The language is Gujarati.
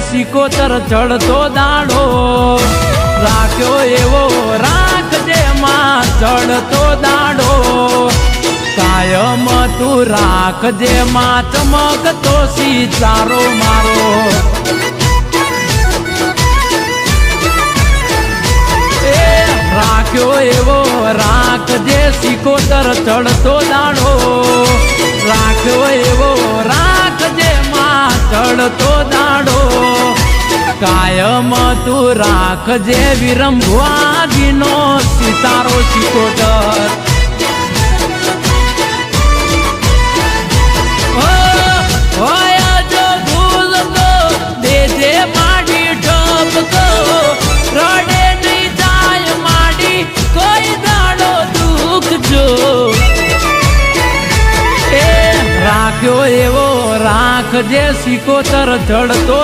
સિકોતર ચડતો દાડો રાખ્યો એવો રાખજે માં ચડતો દાડો કાયમ તું રાખજે માં ચમકતો સિતારો મારો. રાખ્યો એવો રાખજે સિકોતર ચડતો દાડો માં ચડતો દાડો. કાયમ તું રાખજે વિરંભવાગીનો સિતારો સિકોતર રાખ્યો હોય જો ભૂલતો દેજે માડી ઢબકો રડે નહીં જાય માડી કોઈ દાડો દુઃખ જો એ રાખ્યો એવો રાખજે સિકોતર ચડતો